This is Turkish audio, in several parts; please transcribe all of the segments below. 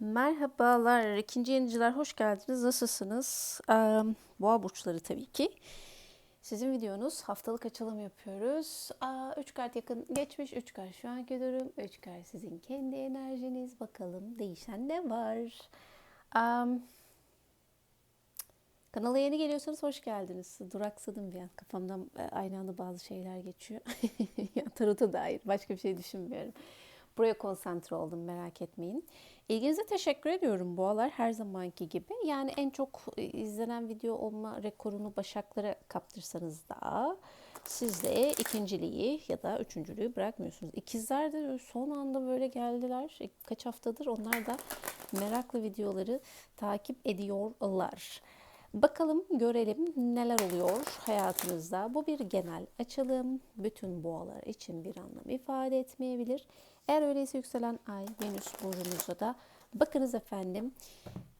Merhabalar, ikinci yeniciler hoş geldiniz. Nasılsınız? Ee, boğa burçları tabii ki. Sizin videonuz haftalık açılım yapıyoruz. Aa, üç kart yakın geçmiş, üç kart şu anki durum, üç kart sizin kendi enerjiniz. Bakalım değişen ne var? Um, kanala yeni geliyorsanız hoş geldiniz. Duraksadım bir an. Kafamdan aynı anda bazı şeyler geçiyor. ya, tarota dair başka bir şey düşünmüyorum. Buraya konsantre oldum merak etmeyin. İlginize teşekkür ediyorum boğalar her zamanki gibi. Yani en çok e, izlenen video olma rekorunu başaklara kaptırsanız da siz de ikinciliği ya da üçüncülüğü bırakmıyorsunuz. İkizler de son anda böyle geldiler. E, kaç haftadır onlar da meraklı videoları takip ediyorlar. Bakalım görelim neler oluyor hayatınızda. Bu bir genel açılım. Bütün boğalar için bir anlam ifade etmeyebilir. Eğer öyleyse yükselen ay Venüs burcunuzda da bakınız efendim.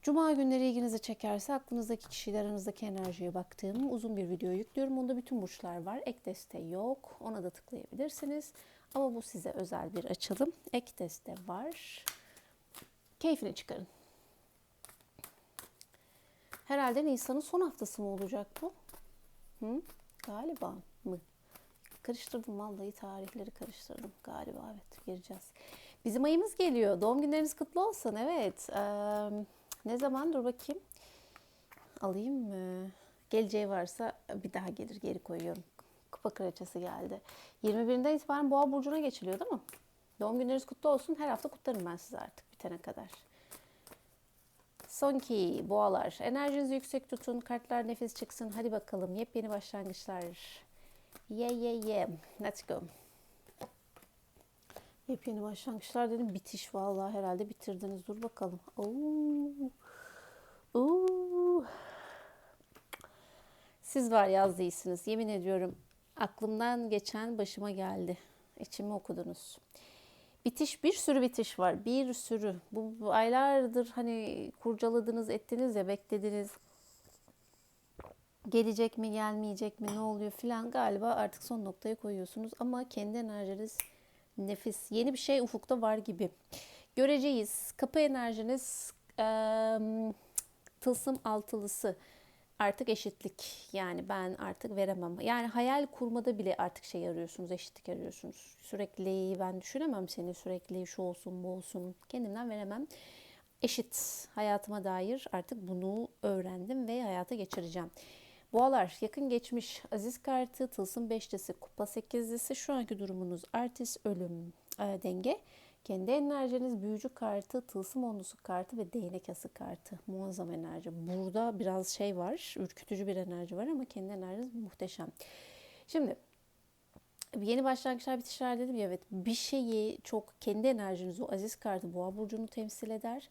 Cuma günleri ilginizi çekerse aklınızdaki kişiler aranızdaki enerjiye baktığım uzun bir video yüklüyorum. Onda bütün burçlar var. Ek desteği yok. Ona da tıklayabilirsiniz. Ama bu size özel bir açılım. Ek deste var. Keyfini çıkarın. Herhalde Nisan'ın son haftası mı olacak bu? Hı? Galiba mı? Karıştırdım vallahi tarihleri karıştırdım. Galiba evet gireceğiz. Bizim ayımız geliyor. Doğum günleriniz kutlu olsun. Evet. Ee, ne zaman? Dur bakayım. Alayım mı? Geleceği varsa bir daha gelir. Geri koyuyorum. Kupa kraliçesi geldi. 21'inden itibaren boğa burcuna geçiliyor değil mi? Doğum günleriniz kutlu olsun. Her hafta kutlarım ben size artık bitene kadar. Son ki boğalar. Enerjinizi yüksek tutun. Kartlar nefes çıksın. Hadi bakalım. Yepyeni başlangıçlar. Yeah yeah yeah. Let's go. Yepyeni başlangıçlar dedim. Bitiş vallahi herhalde bitirdiniz. Dur bakalım. Oo. Siz var yaz değilsiniz. Yemin ediyorum aklımdan geçen başıma geldi. İçimi okudunuz. Bitiş bir sürü bitiş var. Bir sürü. Bu, bu aylardır hani kurcaladınız, ettiniz ya, beklediniz. Gelecek mi, gelmeyecek mi, ne oluyor filan galiba artık son noktaya koyuyorsunuz. Ama kendi enerjiniz nefis. Yeni bir şey ufukta var gibi. Göreceğiz. Kapı enerjiniz e, tılsım altılısı artık eşitlik. Yani ben artık veremem. Yani hayal kurmada bile artık şey arıyorsunuz, eşitlik arıyorsunuz. Sürekli ben düşünemem seni sürekli şu olsun bu olsun. Kendimden veremem. Eşit hayatıma dair artık bunu öğrendim ve hayata geçireceğim. Boğalar yakın geçmiş aziz kartı, tılsım beşlisi, kupa sekizlisi şu anki durumunuz artist, ölüm, e, denge. Kendi enerjiniz büyücü kartı, tılsım onlusu kartı ve değnek ası kartı. Muazzam enerji. Burada biraz şey var, ürkütücü bir enerji var ama kendi enerjiniz muhteşem. Şimdi yeni başlangıçlar bitişler dedim ya evet bir şeyi çok kendi enerjiniz o aziz kartı boğa burcunu temsil eder.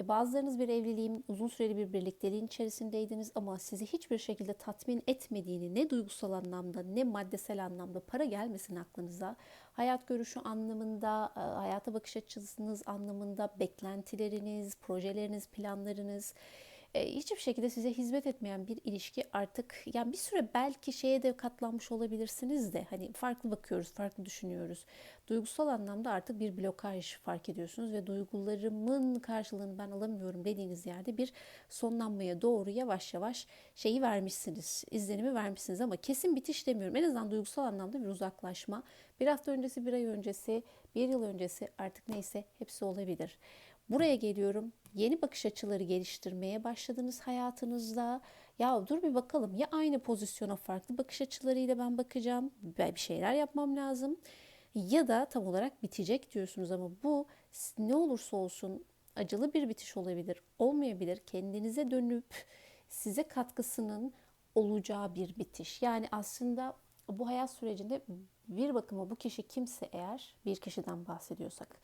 E, bazılarınız bir evliliğin uzun süreli bir birlikteliğin içerisindeydiniz ama sizi hiçbir şekilde tatmin etmediğini ne duygusal anlamda ne maddesel anlamda para gelmesin aklınıza. Hayat görüşü anlamında, e, hayata bakış açınız anlamında beklentileriniz, projeleriniz, planlarınız hiçbir şekilde size hizmet etmeyen bir ilişki artık yani bir süre belki şeye de katlanmış olabilirsiniz de hani farklı bakıyoruz, farklı düşünüyoruz. Duygusal anlamda artık bir blokaj fark ediyorsunuz ve duygularımın karşılığını ben alamıyorum dediğiniz yerde bir sonlanmaya doğru yavaş yavaş şeyi vermişsiniz, izlenimi vermişsiniz ama kesin bitiş demiyorum. En azından duygusal anlamda bir uzaklaşma. Bir hafta öncesi, bir ay öncesi, bir yıl öncesi artık neyse hepsi olabilir. Buraya geliyorum. Yeni bakış açıları geliştirmeye başladınız hayatınızda. Ya dur bir bakalım ya aynı pozisyona farklı bakış açılarıyla ben bakacağım. Bir şeyler yapmam lazım. Ya da tam olarak bitecek diyorsunuz ama bu ne olursa olsun acılı bir bitiş olabilir, olmayabilir. Kendinize dönüp size katkısının olacağı bir bitiş. Yani aslında bu hayat sürecinde bir bakıma bu kişi kimse eğer bir kişiden bahsediyorsak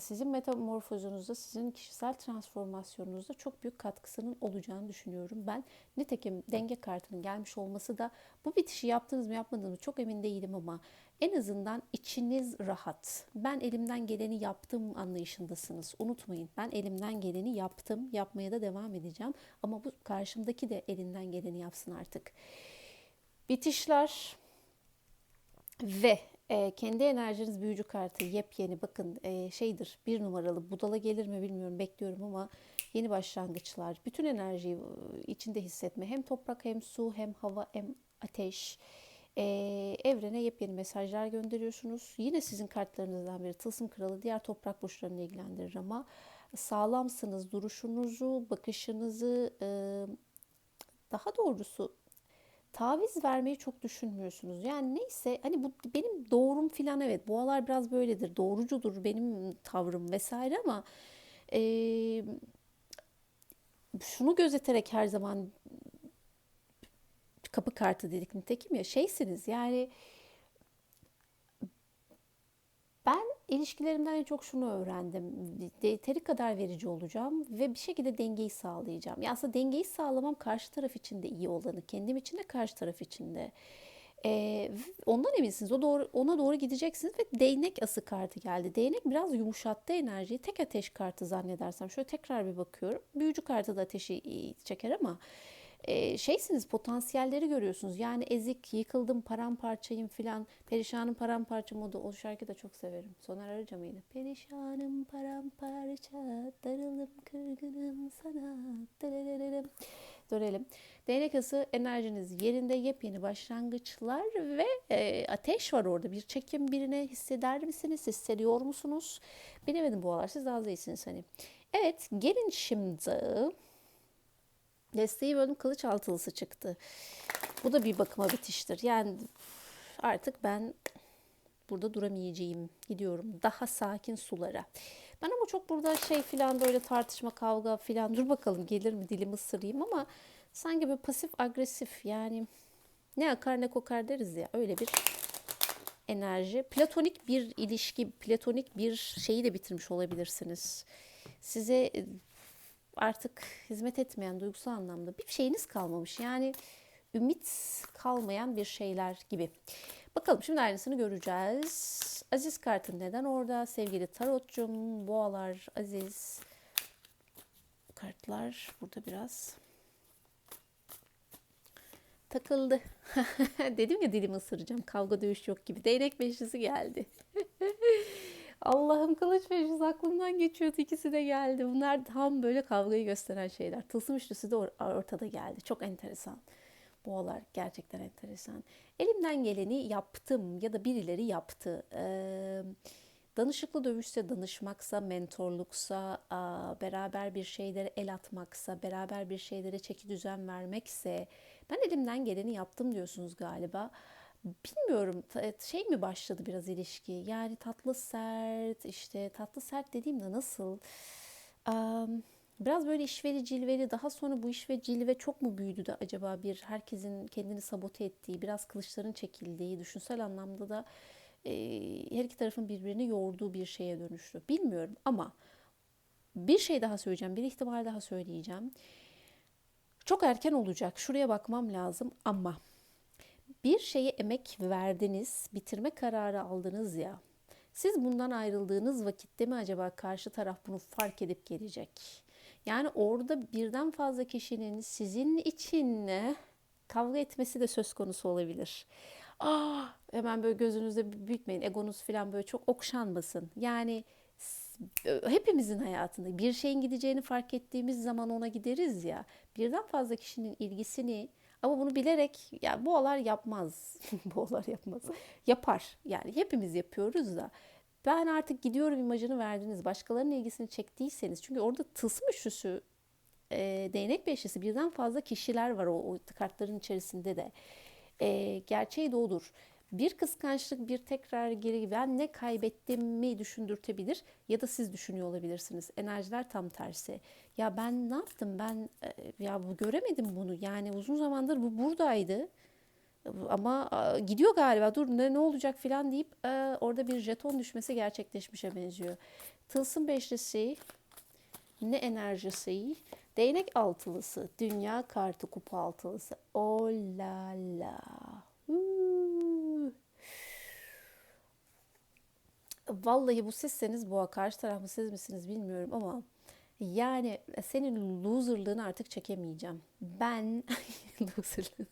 sizin metamorfozunuzda, sizin kişisel transformasyonunuzda çok büyük katkısının olacağını düşünüyorum. Ben nitekim denge kartının gelmiş olması da bu bitişi yaptınız mı yapmadınız mı çok emin değilim ama en azından içiniz rahat. Ben elimden geleni yaptım anlayışındasınız. Unutmayın ben elimden geleni yaptım. Yapmaya da devam edeceğim. Ama bu karşımdaki de elinden geleni yapsın artık. Bitişler ve E, kendi enerjiniz büyücü kartı yepyeni bakın e, şeydir bir numaralı budala gelir mi bilmiyorum bekliyorum ama yeni başlangıçlar bütün enerjiyi e, içinde hissetme hem toprak hem su hem hava hem ateş e, evrene yepyeni mesajlar gönderiyorsunuz. Yine sizin kartlarınızdan biri tılsım kralı diğer toprak burçlarını ilgilendirir ama sağlamsınız duruşunuzu bakışınızı e, daha doğrusu taviz vermeyi çok düşünmüyorsunuz. Yani neyse hani bu benim doğrum filan evet boğalar biraz böyledir. Doğrucudur benim tavrım vesaire ama e, şunu gözeterek her zaman kapı kartı dedik nitekim ya şeysiniz yani ben ilişkilerimden en çok şunu öğrendim. Yeteri kadar verici olacağım ve bir şekilde dengeyi sağlayacağım. Ya aslında dengeyi sağlamam karşı taraf için de iyi olanı, kendim için de karşı taraf için de. Ee, ondan eminsiniz. O doğru, ona doğru gideceksiniz ve değnek ası kartı geldi. Değnek biraz yumuşattı enerjiyi. Tek ateş kartı zannedersem. Şöyle tekrar bir bakıyorum. Büyücü kartı da ateşi çeker ama e, şeysiniz potansiyelleri görüyorsunuz. Yani ezik, yıkıldım, paramparçayım filan. Perişanım paramparça modu. O şarkıyı da çok severim. Soner Arıca mıydı? Perişanım paramparça, darılım kırgınım sana. Dırırırım. Dönelim. Değnek ası enerjiniz yerinde yepyeni başlangıçlar ve e, ateş var orada. Bir çekim birine hisseder misiniz? Hissediyor musunuz? Bilemedim bu aralar. Siz daha iyisiniz hani. Evet gelin şimdi Desteği bölüm kılıç altılısı çıktı. Bu da bir bakıma bitiştir. Yani artık ben burada duramayacağım. Gidiyorum daha sakin sulara. Ben ama çok burada şey filan böyle tartışma kavga filan dur bakalım gelir mi dilimi ısırayım ama sanki böyle pasif agresif yani ne akar ne kokar deriz ya öyle bir enerji. Platonik bir ilişki, platonik bir şeyi de bitirmiş olabilirsiniz. Size artık hizmet etmeyen duygusal anlamda bir şeyiniz kalmamış. Yani ümit kalmayan bir şeyler gibi. Bakalım şimdi aynısını göreceğiz. Aziz kartın neden orada? Sevgili tarotcum, boğalar, aziz kartlar burada biraz takıldı. Dedim ya dilimi ısıracağım. Kavga dövüş yok gibi. Değnek beşlisi geldi. Allah'ım kılıç ve yüz aklımdan geçiyordu. ikisi de geldi. Bunlar tam böyle kavgayı gösteren şeyler. Tılsım üçlüsü de ortada geldi. Çok enteresan. Boğalar gerçekten enteresan. Elimden geleni yaptım ya da birileri yaptı. Ee, danışıklı dövüşse, danışmaksa, mentorluksa, beraber bir şeylere el atmaksa, beraber bir şeylere çeki düzen vermekse ben elimden geleni yaptım diyorsunuz galiba bilmiyorum şey mi başladı biraz ilişki? Yani tatlı sert işte tatlı sert dediğimde nasıl? Biraz böyle işveri cilveli daha sonra bu iş ve cilve çok mu büyüdü de acaba bir herkesin kendini sabote ettiği biraz kılıçların çekildiği düşünsel anlamda da her iki tarafın birbirini yoğurduğu bir şeye dönüştü. Bilmiyorum ama bir şey daha söyleyeceğim bir ihtimal daha söyleyeceğim. Çok erken olacak şuraya bakmam lazım ama bir şeye emek verdiniz, bitirme kararı aldınız ya. Siz bundan ayrıldığınız vakitte mi acaba karşı taraf bunu fark edip gelecek? Yani orada birden fazla kişinin sizin için kavga etmesi de söz konusu olabilir. Ah, hemen böyle gözünüzde büyütmeyin. Egonuz falan böyle çok okşanmasın. Yani hepimizin hayatında bir şeyin gideceğini fark ettiğimiz zaman ona gideriz ya. Birden fazla kişinin ilgisini ama bunu bilerek ya bu boğalar yapmaz. boğalar yapmaz. Yapar. Yani hepimiz yapıyoruz da. Ben artık gidiyorum imajını verdiniz. Başkalarının ilgisini çektiyseniz. Çünkü orada tılsım üçlüsü e, değnek beşlisi birden fazla kişiler var o, o kartların içerisinde de. E, gerçeği de odur bir kıskançlık bir tekrar geri ben ne kaybettim mi düşündürtebilir ya da siz düşünüyor olabilirsiniz. Enerjiler tam tersi. Ya ben ne yaptım? Ben e, ya bu göremedim bunu. Yani uzun zamandır bu buradaydı. Ama gidiyor galiba. Dur ne, ne olacak filan deyip e, orada bir jeton düşmesi gerçekleşmişe benziyor. Tılsım beşlisi ne enerjisi? Değnek altılısı dünya kartı kupa altılısı. Oh la la Vallahi bu sizseniz boğa karşı taraf mı siz misiniz bilmiyorum ama yani senin loserlığını artık çekemeyeceğim. Ben loserlığını.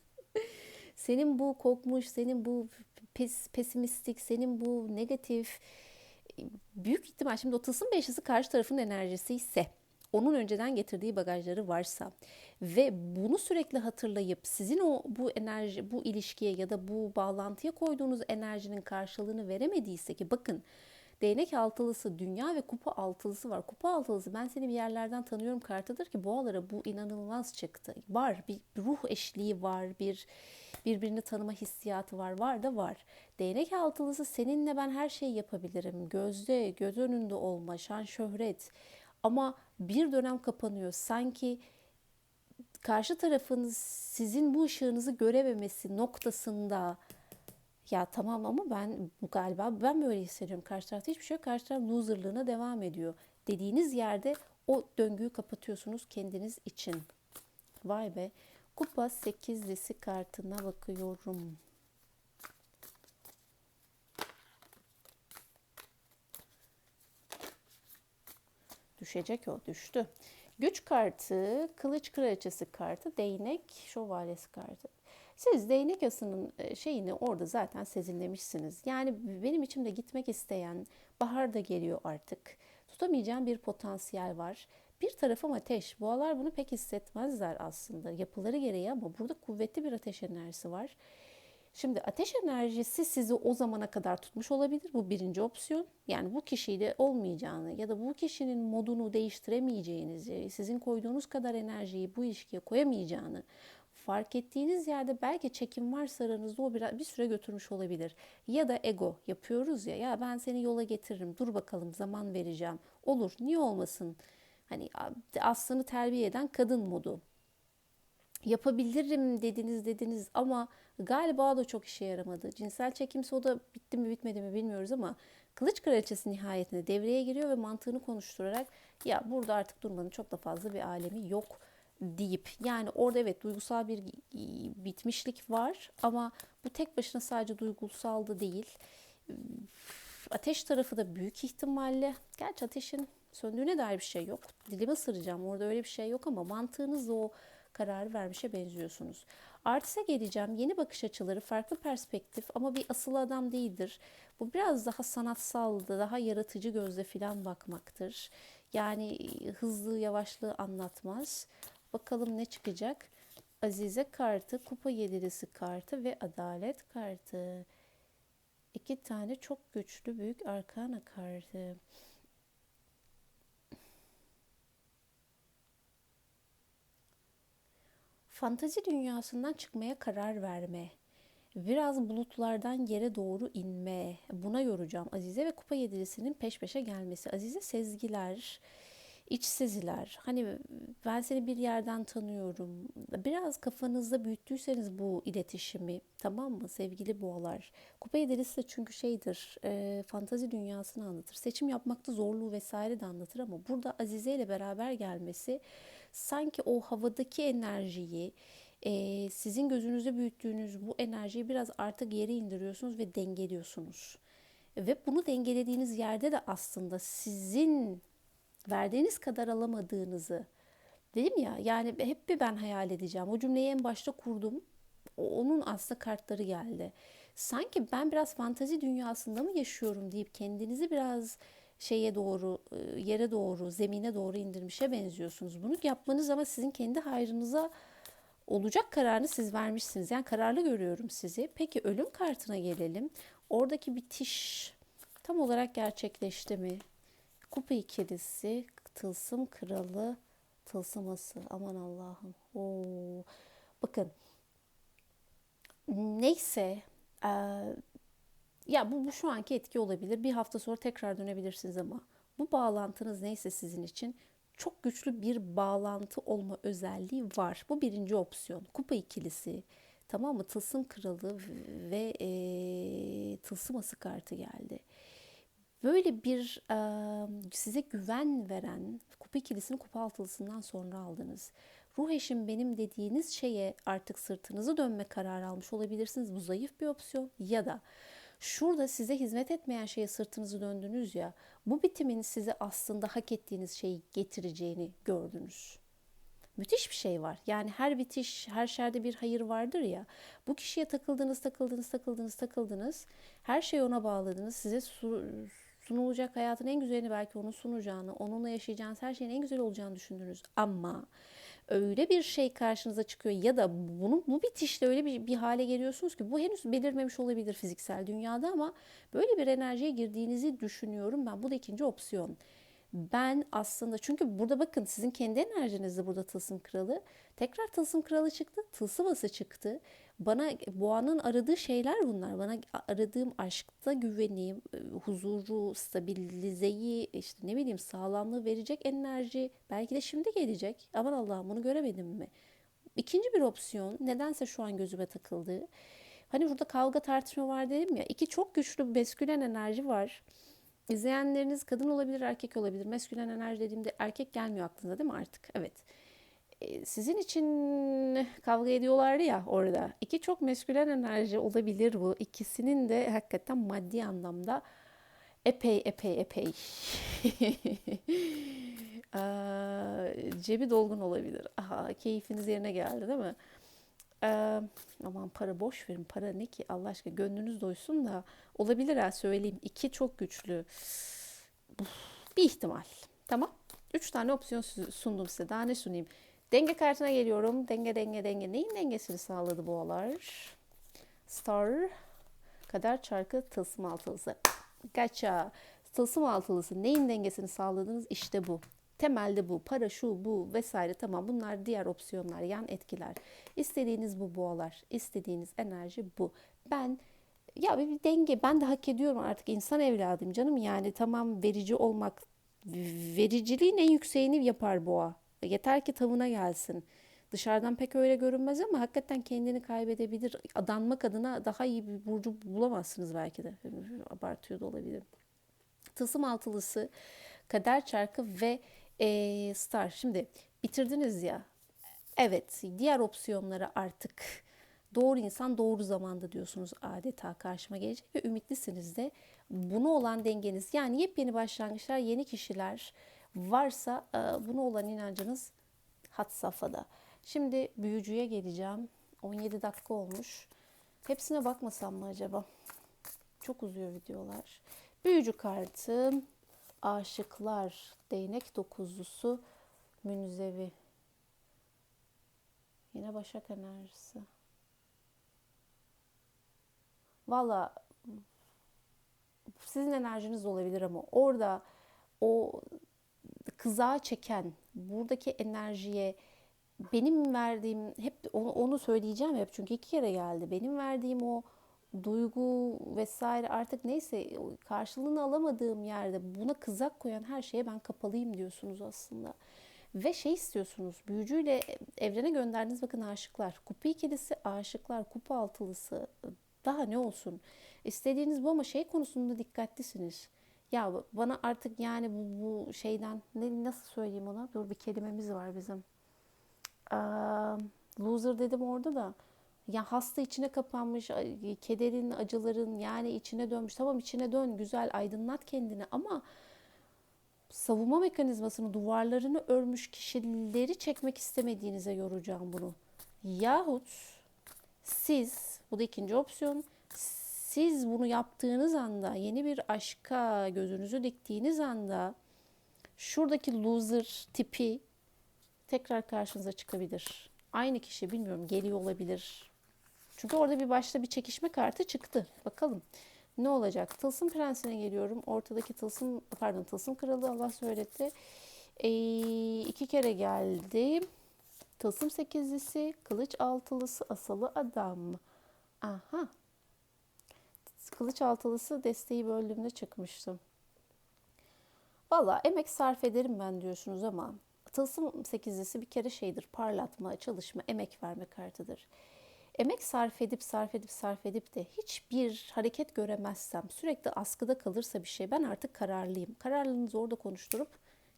Senin bu kokmuş, senin bu pes, pesimistik, senin bu negatif büyük ihtimal şimdi o tılsım beşlisi karşı tarafın enerjisi ise onun önceden getirdiği bagajları varsa ve bunu sürekli hatırlayıp sizin o bu enerji bu ilişkiye ya da bu bağlantıya koyduğunuz enerjinin karşılığını veremediyse ki bakın değnek altılısı dünya ve kupa altılısı var. Kupa altılısı ben seni bir yerlerden tanıyorum kartıdır ki boğalara bu inanılmaz çıktı. Var bir ruh eşliği var bir birbirini tanıma hissiyatı var. Var da var. Değnek altılısı seninle ben her şeyi yapabilirim. Gözde, göz önünde olma, şan, şöhret. Ama bir dönem kapanıyor. Sanki karşı tarafın sizin bu ışığınızı görememesi noktasında ya tamam ama ben galiba ben böyle hissediyorum. Karşı tarafta hiçbir şey yok. Karşı taraf loserlığına devam ediyor. Dediğiniz yerde o döngüyü kapatıyorsunuz kendiniz için. Vay be. Kupa 8'lisi kartına bakıyorum. Düşecek o, düştü. Güç kartı, kılıç kraliçesi kartı, değnek şövalyesi kartı. Siz değnek asının e, şeyini orada zaten sezinlemişsiniz. Yani benim içimde gitmek isteyen, bahar da geliyor artık. Tutamayacağım bir potansiyel var. Bir tarafım ateş. Boğalar bunu pek hissetmezler aslında yapıları gereği ama burada kuvvetli bir ateş enerjisi var. Şimdi ateş enerjisi sizi o zamana kadar tutmuş olabilir. Bu birinci opsiyon. Yani bu kişiyle olmayacağını ya da bu kişinin modunu değiştiremeyeceğinizi, sizin koyduğunuz kadar enerjiyi bu ilişkiye koyamayacağını fark ettiğiniz yerde belki çekim varsa aranızda o biraz bir süre götürmüş olabilir. Ya da ego yapıyoruz ya ya ben seni yola getiririm dur bakalım zaman vereceğim. Olur niye olmasın? Hani aslını terbiye eden kadın modu. Yapabilirim dediniz dediniz ama galiba da çok işe yaramadı. Cinsel çekimse o da bitti mi bitmedi mi bilmiyoruz ama Kılıç Kraliçesi nihayetinde devreye giriyor ve mantığını konuşturarak ya burada artık durmanın çok da fazla bir alemi yok deyip yani orada evet duygusal bir bitmişlik var ama bu tek başına sadece duygusal da değil. Ateş tarafı da büyük ihtimalle gerçi ateşin söndüğüne dair bir şey yok. Dilimi ısıracağım orada öyle bir şey yok ama mantığınızla o kararı vermişe benziyorsunuz. Artise geleceğim. Yeni bakış açıları, farklı perspektif ama bir asıl adam değildir. Bu biraz daha sanatsaldı, daha yaratıcı gözle filan bakmaktır. Yani hızlı, yavaşlığı anlatmaz. Bakalım ne çıkacak? Azize kartı, kupa yedilisi kartı ve adalet kartı. İki tane çok güçlü büyük arkana kartı. Fantazi dünyasından çıkmaya karar verme. Biraz bulutlardan yere doğru inme. Buna yoracağım. Azize ve Kupa Yedilisinin peş peşe gelmesi. Azize sezgiler, iç seziler. Hani ben seni bir yerden tanıyorum. Biraz kafanızda büyüttüyseniz bu iletişimi tamam mı sevgili boğalar? Kupa Yedilisi de çünkü şeydir e, fantazi dünyasını anlatır. Seçim yapmakta zorluğu vesaire de anlatır ama burada Azize ile beraber gelmesi sanki o havadaki enerjiyi e, sizin gözünüzde büyüttüğünüz bu enerjiyi biraz artık yere indiriyorsunuz ve dengeliyorsunuz. Ve bunu dengelediğiniz yerde de aslında sizin verdiğiniz kadar alamadığınızı dedim ya yani hep bir ben hayal edeceğim. O cümleyi en başta kurdum. Onun aslında kartları geldi. Sanki ben biraz fantazi dünyasında mı yaşıyorum deyip kendinizi biraz şeye doğru, e, yere doğru, zemine doğru indirmişe benziyorsunuz. Bunu yapmanız ama sizin kendi hayrınıza olacak kararını siz vermişsiniz. Yani kararlı görüyorum sizi. Peki ölüm kartına gelelim. Oradaki bitiş tam olarak gerçekleşti mi? Kupa ikilisi, tılsım kralı, tılsıması. Aman Allah'ım. Oo. Bakın. Neyse. Ee, ya bu, bu şu anki etki olabilir. Bir hafta sonra tekrar dönebilirsiniz ama bu bağlantınız neyse sizin için çok güçlü bir bağlantı olma özelliği var. Bu birinci opsiyon. Kupa ikilisi, tamam mı? Tılsım kralı ve e, tılsım ası kartı geldi. Böyle bir e, size güven veren kupa ikilisini kupa altılısından sonra aldınız. Ruh eşim benim dediğiniz şeye artık sırtınızı dönme kararı almış olabilirsiniz. Bu zayıf bir opsiyon. Ya da Şurada size hizmet etmeyen şeye sırtınızı döndünüz ya, bu bitimin size aslında hak ettiğiniz şeyi getireceğini gördünüz. müthiş bir şey var. Yani her bitiş, her şerde bir hayır vardır ya. Bu kişiye takıldınız, takıldınız, takıldınız, takıldınız. Her şeyi ona bağladınız. Size su, sunulacak hayatın en güzelini belki onun sunacağını, onunla yaşayacağınız her şeyin en güzel olacağını düşündünüz. Ama öyle bir şey karşınıza çıkıyor ya da bunu bu bitişle öyle bir, bir hale geliyorsunuz ki bu henüz belirmemiş olabilir fiziksel dünyada ama böyle bir enerjiye girdiğinizi düşünüyorum ben. Bu da ikinci opsiyon. Ben aslında çünkü burada bakın sizin kendi enerjinizde burada tılsım kralı. Tekrar tılsım kralı çıktı. Tılsıması çıktı. Bana boğanın aradığı şeyler bunlar. Bana aradığım aşkta güveni, huzuru, stabilizeyi, işte ne bileyim sağlamlığı verecek enerji belki de şimdi gelecek. Aman Allah'ım bunu göremedim mi? İkinci bir opsiyon nedense şu an gözüme takıldı. Hani burada kavga tartışma var dedim ya. iki çok güçlü meskülen enerji var. İzleyenleriniz kadın olabilir, erkek olabilir. Meskülen enerji dediğimde erkek gelmiyor aklınıza değil mi artık? Evet. Ee, sizin için kavga ediyorlardı ya orada. İki çok meskülen enerji olabilir bu. İkisinin de hakikaten maddi anlamda epey epey epey cebi dolgun olabilir. Aha, keyfiniz yerine geldi değil mi? Ee, aman para boş verin. Para ne ki Allah aşkına gönlünüz doysun da olabilir ha söyleyeyim. İki çok güçlü. Bir ihtimal. Tamam. Üç tane opsiyon sundum size. Daha ne sunayım? Denge kartına geliyorum. Denge denge denge. Neyin dengesini sağladı bu olar? Star. Kader çarkı tılsım altılısı. Gacha. Tılsım altılısı neyin dengesini sağladınız? İşte bu. Temelde bu. Para şu bu vesaire tamam bunlar diğer opsiyonlar yan etkiler. İstediğiniz bu boğalar. istediğiniz enerji bu. Ben ya bir denge ben de hak ediyorum artık insan evladım canım yani tamam verici olmak vericiliğin en yükseğini yapar boğa. Yeter ki tavına gelsin. Dışarıdan pek öyle görünmez ama hakikaten kendini kaybedebilir. Adanmak adına daha iyi bir burcu bulamazsınız belki de. Abartıyor da olabilir. Tılsım altılısı, kader çarkı ve e, star. Şimdi bitirdiniz ya. Evet diğer opsiyonlara artık doğru insan doğru zamanda diyorsunuz adeta karşıma gelecek ve ümitlisiniz de bunu olan dengeniz yani yepyeni başlangıçlar yeni kişiler varsa e, bunu olan inancınız hat safhada. Şimdi büyücüye geleceğim. 17 dakika olmuş. Hepsine bakmasam mı acaba? Çok uzuyor videolar. Büyücü kartım aşıklar, değnek dokuzlusu, münzevi. Yine başak enerjisi. Valla sizin enerjiniz olabilir ama orada o kızağa çeken buradaki enerjiye benim verdiğim hep onu, onu söyleyeceğim hep çünkü iki kere geldi. Benim verdiğim o duygu vesaire artık neyse karşılığını alamadığım yerde buna kızak koyan her şeye ben kapalıyım diyorsunuz aslında. Ve şey istiyorsunuz büyücüyle evrene gönderdiğiniz bakın aşıklar. Kupa ikilisi aşıklar, kupa altılısı daha ne olsun. İstediğiniz bu ama şey konusunda dikkatlisiniz. Ya bana artık yani bu, bu şeyden ne, nasıl söyleyeyim ona? Dur bir kelimemiz var bizim. Aa, loser dedim orada da ya hasta içine kapanmış, kederin, acıların yani içine dönmüş. Tamam içine dön, güzel aydınlat kendini ama savunma mekanizmasını, duvarlarını örmüş kişileri çekmek istemediğinize yoracağım bunu. Yahut siz, bu da ikinci opsiyon, siz bunu yaptığınız anda, yeni bir aşka gözünüzü diktiğiniz anda şuradaki loser tipi tekrar karşınıza çıkabilir. Aynı kişi bilmiyorum geliyor olabilir. Çünkü orada bir başta bir çekişme kartı çıktı. Bakalım ne olacak? Tılsım prensine geliyorum. Ortadaki tılsım pardon tılsım kralı Allah söyletti. E, iki kere geldi. Tılsım sekizlisi, kılıç altılısı, asalı adam. Aha. Kılıç altılısı desteği böldüğümde çıkmıştım. Valla emek sarf ederim ben diyorsunuz ama tılsım sekizlisi bir kere şeydir parlatma, çalışma, emek verme kartıdır emek sarf edip sarf edip sarf edip de hiçbir hareket göremezsem, sürekli askıda kalırsa bir şey ben artık kararlıyım. Kararlılığınızı orada konuşturup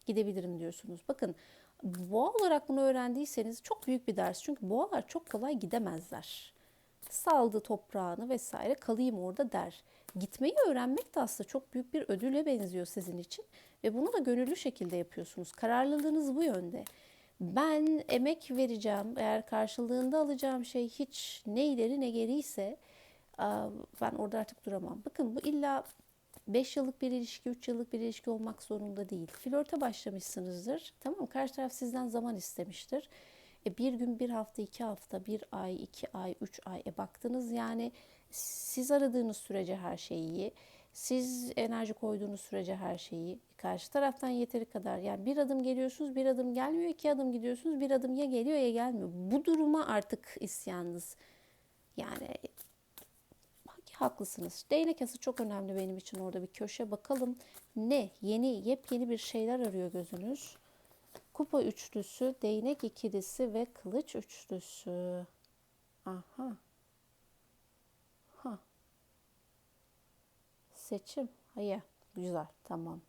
gidebilirim diyorsunuz. Bakın boğa olarak bunu öğrendiyseniz çok büyük bir ders. Çünkü boğalar çok kolay gidemezler. Saldı toprağını vesaire kalayım orada der. Gitmeyi öğrenmek de aslında çok büyük bir ödüle benziyor sizin için. Ve bunu da gönüllü şekilde yapıyorsunuz. Kararlılığınız bu yönde. Ben emek vereceğim. Eğer karşılığında alacağım şey hiç ne ileri ne geri ise ben orada artık duramam. Bakın bu illa 5 yıllık bir ilişki, 3 yıllık bir ilişki olmak zorunda değil. Flörte başlamışsınızdır. Tamam karşı taraf sizden zaman istemiştir. E bir gün, bir hafta, iki hafta, bir ay, iki ay, üç ay. E baktınız yani siz aradığınız sürece her şey iyi. Siz enerji koyduğunuz sürece her şey iyi. Karşı taraftan yeteri kadar yani bir adım geliyorsunuz, bir adım gelmiyor, iki adım gidiyorsunuz, bir adım ya geliyor ya gelmiyor. Bu duruma artık isyanınız. Yani haklısınız. Değnek ası çok önemli benim için orada bir köşe. Bakalım ne? Yeni, yepyeni bir şeyler arıyor gözünüz. Kupa üçlüsü, değnek ikilisi ve kılıç üçlüsü. Aha. Ha. Seçim. Hayır. Güzel. Tamam.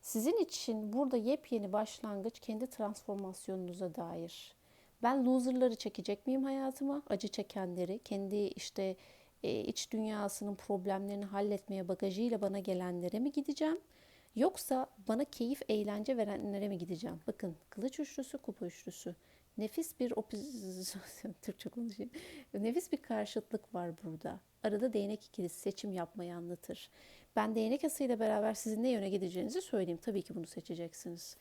Sizin için burada yepyeni başlangıç kendi transformasyonunuza dair. Ben loserları çekecek miyim hayatıma? Acı çekenleri, kendi işte e, iç dünyasının problemlerini halletmeye bagajıyla bana gelenlere mi gideceğim? Yoksa bana keyif, eğlence verenlere mi gideceğim? Bakın kılıç üçlüsü, kupa üçlüsü. Nefis bir opozisyon, Türkçe konuşayım. Nefis bir karşıtlık var burada. Arada değnek ikilisi seçim yapmayı anlatır. Ben değnek asıyla beraber sizin ne yöne gideceğinizi söyleyeyim. Tabii ki bunu seçeceksiniz.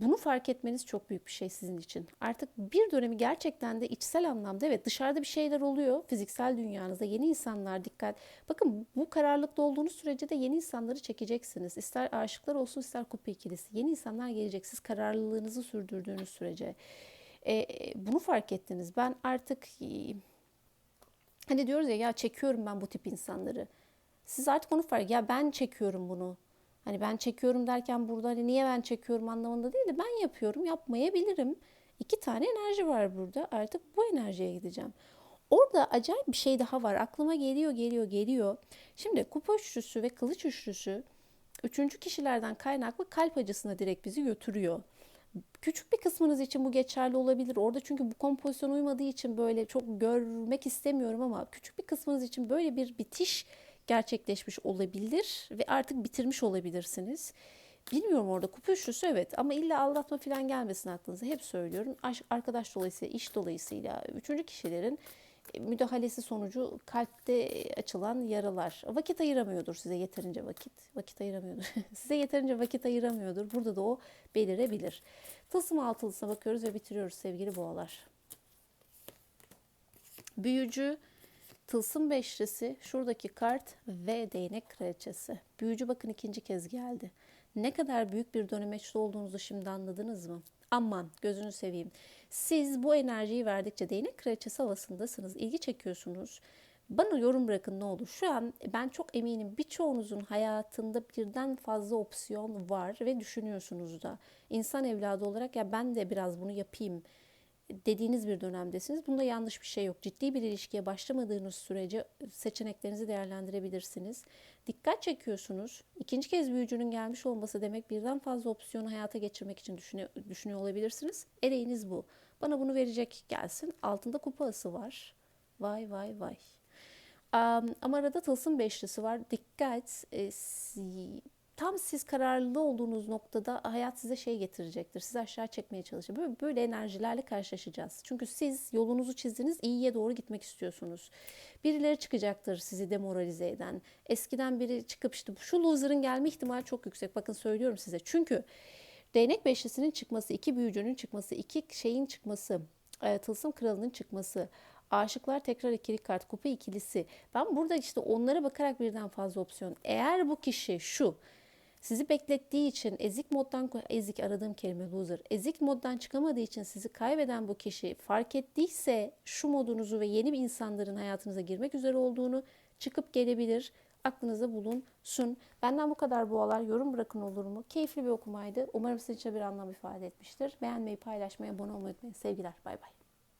Bunu fark etmeniz çok büyük bir şey sizin için. Artık bir dönemi gerçekten de içsel anlamda evet dışarıda bir şeyler oluyor. Fiziksel dünyanızda yeni insanlar dikkat. Bakın bu kararlılıkta olduğunuz sürece de yeni insanları çekeceksiniz. İster aşıklar olsun ister kupa ikilisi. Yeni insanlar gelecek siz kararlılığınızı sürdürdüğünüz sürece. Ee, bunu fark ettiniz. Ben artık hani diyoruz ya ya çekiyorum ben bu tip insanları. Siz artık onu fark ya ben çekiyorum bunu. Hani ben çekiyorum derken burada hani niye ben çekiyorum anlamında değil de ben yapıyorum, yapmayabilirim. İki tane enerji var burada. Artık bu enerjiye gideceğim. Orada acayip bir şey daha var. Aklıma geliyor, geliyor, geliyor. Şimdi kupa üçlüsü ve kılıç üçlüsü üçüncü kişilerden kaynaklı kalp acısına direkt bizi götürüyor. Küçük bir kısmınız için bu geçerli olabilir. Orada çünkü bu kompozisyon uymadığı için böyle çok görmek istemiyorum ama küçük bir kısmınız için böyle bir bitiş gerçekleşmiş olabilir ve artık bitirmiş olabilirsiniz. Bilmiyorum orada kupa üçlüsü evet ama illa aldatma falan gelmesin aklınıza. Hep söylüyorum arkadaş dolayısıyla, iş dolayısıyla üçüncü kişilerin e, müdahalesi sonucu kalpte açılan yaralar. Vakit ayıramıyordur size yeterince vakit. Vakit ayıramıyordur. size yeterince vakit ayıramıyordur. Burada da o belirebilir. Tılsım altılısına bakıyoruz ve bitiriyoruz sevgili boğalar. Büyücü, Tılsım beşlisi, şuradaki kart ve değnek kraliçesi. Büyücü bakın ikinci kez geldi. Ne kadar büyük bir dönemeçte olduğunuzu şimdi anladınız mı? Aman gözünü seveyim. Siz bu enerjiyi verdikçe değnek kraliçesi havasındasınız. ilgi çekiyorsunuz. Bana yorum bırakın ne olur. Şu an ben çok eminim birçoğunuzun hayatında birden fazla opsiyon var ve düşünüyorsunuz da. İnsan evladı olarak ya ben de biraz bunu yapayım dediğiniz bir dönemdesiniz. Bunda yanlış bir şey yok. Ciddi bir ilişkiye başlamadığınız sürece seçeneklerinizi değerlendirebilirsiniz. Dikkat çekiyorsunuz. İkinci kez büyücünün gelmiş olması demek birden fazla opsiyonu hayata geçirmek için düşünüyor, düşünüyor olabilirsiniz. Ereğiniz bu. Bana bunu verecek gelsin. Altında kupa ası var. Vay vay vay. Um, ama arada tılsım beşlisi var. Dikkat. E, tam siz kararlı olduğunuz noktada hayat size şey getirecektir. Sizi aşağı çekmeye çalışır. Böyle, böyle enerjilerle karşılaşacağız. Çünkü siz yolunuzu çizdiniz, iyiye doğru gitmek istiyorsunuz. Birileri çıkacaktır sizi demoralize eden. Eskiden biri çıkıp işte şu loser'ın gelme ihtimali çok yüksek. Bakın söylüyorum size. Çünkü değnek beşlisinin çıkması, iki büyücünün çıkması, iki şeyin çıkması, e, tılsım kralının çıkması, Aşıklar tekrar ikili kart, kupa ikilisi. Ben burada işte onlara bakarak birden fazla opsiyon. Eğer bu kişi şu sizi beklettiği için ezik moddan ezik aradığım kelime loser. Ezik moddan çıkamadığı için sizi kaybeden bu kişi fark ettiyse şu modunuzu ve yeni bir insanların hayatınıza girmek üzere olduğunu çıkıp gelebilir. Aklınızda bulunsun. Benden bu kadar boğalar. Yorum bırakın olur mu? Keyifli bir okumaydı. Umarım sizin için bir anlam ifade etmiştir. Beğenmeyi, paylaşmayı, abone olmayı unutmayın. Sevgiler. Bay bay.